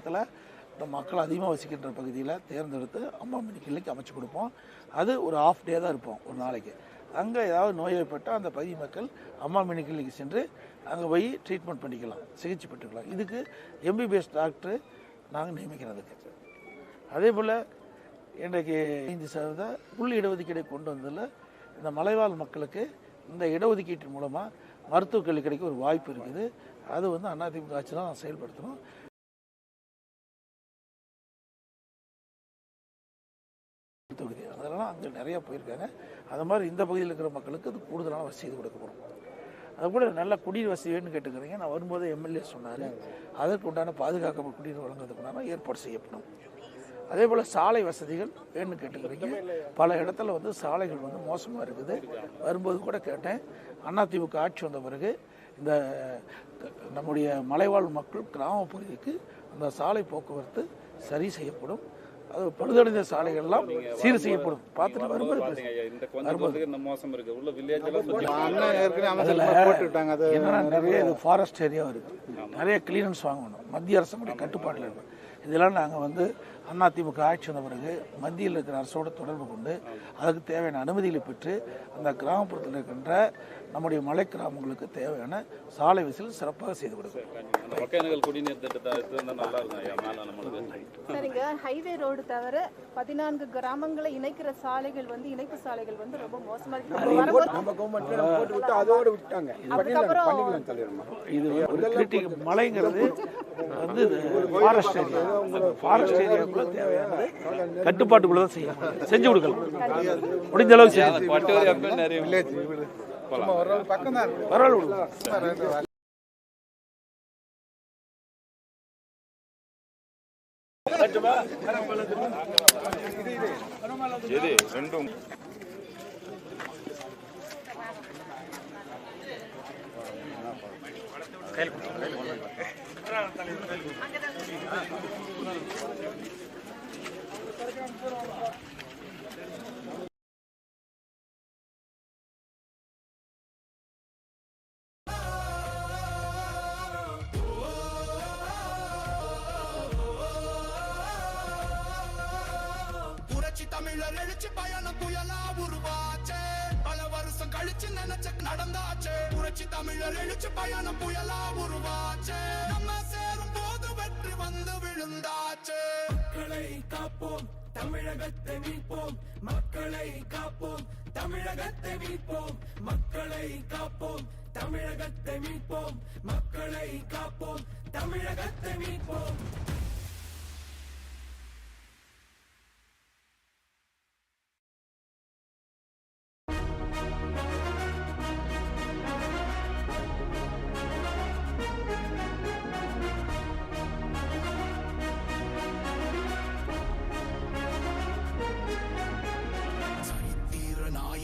இடத்துல இந்த மக்கள் அதிகமாக வசிக்கின்ற பகுதியில் தேர்ந்தெடுத்து அம்மாமணி மினி கிளினிக் அமைச்சு கொடுப்போம். அது ஒரு ஆஃப் டே தான் இருப்போம் ஒரு நாளைக்கு. அங்கே ஏதாவது ஏற்பட்டால் அந்த பகுதி மக்கள் அம்மாமணி மினி கிளினிக் சென்று அங்கே போய் ட்ரீட்மெண்ட் பண்ணிக்கலாம் சிகிச்சை பெற்றுக்கலாம். இதுக்கு எம்பிபிஎஸ் டாக்டர் நாங்கள் நியமிக்கிறதுக்கு. அதே போல் இன்றைக்கு ஐந்து சதவீத உள் இடஒதுக்கீடை கொண்டு வந்ததில் இந்த மலைவாழ் மக்களுக்கு இந்த இடஒதுக்கீட்டின் மூலமாக மருத்துவக் கல்வி கிடைக்க ஒரு வாய்ப்பு இருக்குது. அது வந்து அதிமுக ஆட்சி தான் செயல்படுத்தணும். தொகுதி அதெல்லாம் அங்கே நிறையா போயிருக்காங்க. அது மாதிரி இந்த பகுதியில் இருக்கிற மக்களுக்கு அது கூடுதலான வசதி செய்து கொடுக்க போகிறோம் அது கூட நல்ல குடிநீர் வசதி வேணும்னு கேட்டுக்கிறீங்க. நான் வரும்போது எம்எல்ஏ சொன்னார். அதற்கு உண்டான பாதுகாக்கப்பட்ட குடிநீர் வழங்குறதுக்குண்டான ஏற்பாடு செய்யப்படும். அதே போல் சாலை வசதிகள் வேணும்னு கேட்டுக்கிறீங்க. பல இடத்துல வந்து சாலைகள் வந்து மோசமாக இருக்குது. வரும்போது கூட கேட்டேன். அதிமுக ஆட்சி வந்த பிறகு இந்த நம்முடைய மலைவாழ் மக்கள் கிராம பகுதிக்கு அந்த சாலை போக்குவரத்து சரி செய்யப்படும். அது பழுதடைந்த சாலைகள்லாம் சீர் செய்யப்படும். பார்த்துட்டு வரும்போது என்னன்னா நிறைய இது ஃபாரஸ்ட் ஏரியாவும் இருக்குது நிறைய கிளீனன்ஸ் வாங்கணும். மத்திய அரசுடைய கட்டுப்பாட்டில் இருக்கும் இதெல்லாம் நாங்கள் வந்து அதிமுக ஆட்சி வந்த பிறகு மத்தியில் இருக்கிற அரசோட தொடர்பு கொண்டு அதுக்கு தேவையான அனுமதிகளை பெற்று அந்த கிராமப்புறத்தில் இருக்கின்ற நம்முடைய மலை கிராமங்களுக்கு தேவையான சாலை வசதி சிறப்பாக செய்து கொடுக்கும் ஹைவே ரோடு தவிர பதினான்கு கிராமங்களை இணைக்கிற சாலைகள் வந்து இணைப்பு சாலைகள் வந்து ரொம்ப மோசமா இருக்கு மலைங்கிறது வந்து ஃபாரஸ்ட் ஏரியா ஃபாரஸ்ட் ஏரியாவுக்குள்ள தேவையானது கட்டுப்பாட்டுக்குள்ள தான் செய்யணும் செஞ்சு கொடுக்கலாம் முடிஞ்ச அளவுக்கு செய்யணும் பட்டு எது? ரெண்டும். புரட்சி தமிழர் எழுச்சி பயணம் புயலா உருவாச்சே. பல வருஷம் கழிச்சு நினைச்ச நடந்தாச்சே. புரட்சி தமிழர் எழுச்சி பயணம் புயலா உருவாச்சே. நம்ம சேரும் போது வெற்றி வந்து விழுந்தாச்சே. மக்களை காப்போம் தமிழகத்தை மீட்போம். மக்களை காப்போம் தமிழகத்தை மீட்போம். மக்களை காப்போம் தமிழகத்தை மீட்போம். மக்களை காப்போம் தமிழகத்தை மீட்போம்.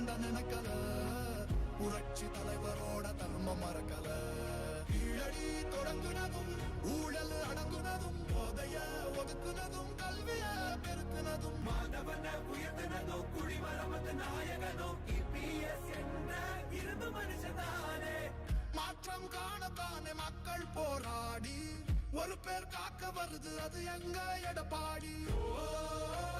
சுரண்ட நினைக்கல. புரட்சி தலைவரோட தர்மம் மறக்கல. கீழடி தொடங்குனதும் ஊழல் அடங்குனதும் போதைய ஒதுக்குனதும் கல்விய பெருக்குனதும். மாணவன உயர்த்தினதும் குடிமரமத்து நாயகனும் இபிஎஸ் என்ற இரும்பு மனுஷனானே மாற்றம் காணத்தானே மக்கள் போராடி. ஒரு பேர் காக்க வருது அது எங்க எடப்பாடி? புரட்சி